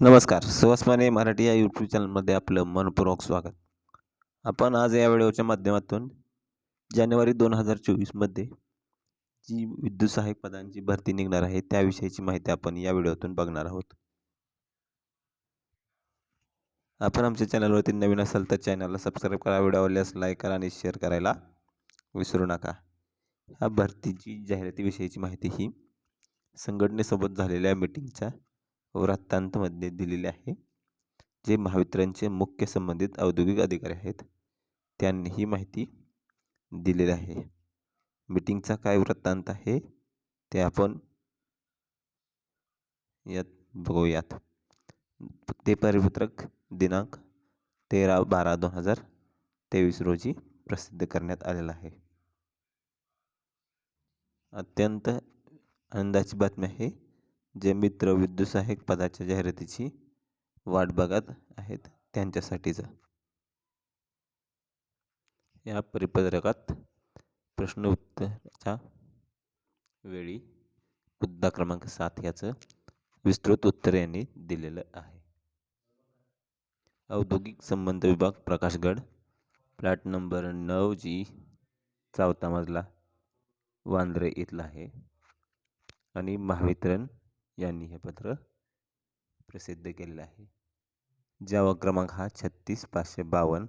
नमस्कार सुहासमाने मराठी या यूट्यूब चॅनलमध्ये आपलं मनपूर्वक स्वागत. आपण आज या व्हिडिओच्या माध्यमातून जानेवारी दोन हजार चोवीसमध्ये जी विद्युत सहाय्यक पदांची भरती निघणार आहे त्याविषयीची माहिती आपण या व्हिडिओतून बघणार आहोत. आपण आमच्या चॅनलवरती नवीन असाल तर चॅनलला सबस्क्राईब करा व्हिडिओ आवडल्यास लाईक करा आणि शेअर करायला विसरू नका. ह्या भरतीची जाहिरातीविषयीची माहिती ही संघटनेसोबत झालेल्या मीटिंगच्या वृत्तांतमध्ये दिलेले आहे जे महावितरणचे मुख्य संबंधित औद्योगिक अधिकारी आहेत त्यांनी ही माहिती दिलेली आहे. मीटिंगचा काय वृत्तांत आहे ते आपण यात बघूयात. ते परिपत्रक दिनांक तेरा बारा दोन हजार तेवीस रोजी प्रसिद्ध करण्यात आलेलं आहे. अत्यंत आनंदाची बातमी आहे. जे मित्र विद्युत पदाच्या जाहिरातीची वाट बघत आहेत त्यांच्यासाठीचं. या परिपत्रकात प्रश्न उत्तराच्या वेळी मुद्दा क्रमांक सात याचं विस्तृत उत्तर यांनी दिलेलं आहे. औद्योगिक संबंध विभाग प्रकाशगड प्लॅट नंबर नऊ जी चौथा मजला वांद्रे इथला आहे. आणि महावितरण यांनी हे पत्र प्रसिद्ध केलेलं आहे. जावा क्रमांक हा छत्तीस पाचशे बावन्न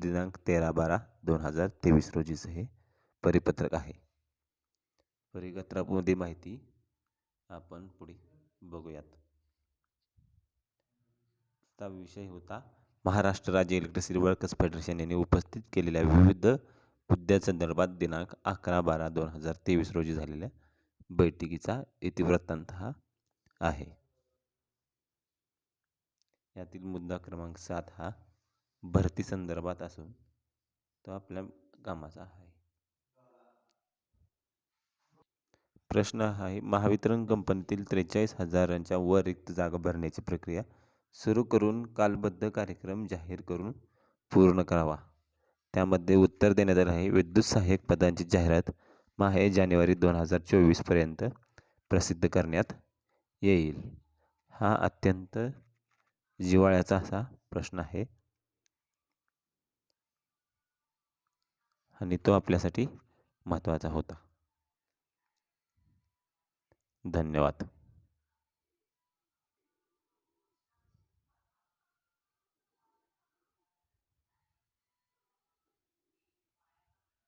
दिनांक तेरा बारा दोन हजार तेवीस रोजीचं हे परिपत्रक आहे. परिपत्रकामध्ये माहिती आपण पुढे बघूयात. चा विषय होता महाराष्ट्र राज्य इलेक्ट्रिसिटी वर्कर्स फेडरेशन यांनी उपस्थित केलेल्या विविध मुद्द्यासंदर्भात दिनांक अकरा बारा दोन हजार तेवीस रोजी झालेल्या बैठकीचा इतिवृत्तांत हा आहे. यातील मुद्दा क्रमांक सात हा भरती संदर्भात असून तो आपल्या कामाचा आहे. प्रश्न हा आहे महावितरण कंपनीतील त्रेचाळीस हजारांच्या वर रिक्त जागा भरण्याची प्रक्रिया सुरू करून कालबद्ध कार्यक्रम जाहीर करून पूर्ण करावा. त्यामध्ये उत्तर देण्यात आलं आहे विद्युत सहाय्यक पदांची जाहिरात माहे जानेवारी दोन हजार चोवीसपर्यंत प्रसिद्ध करण्यात येईल हा अत्यंत जिव्हाळ्याचा असा प्रश्न आहे. आणि तो आपल्यासाठी महत्त्वाचा होता. धन्यवाद.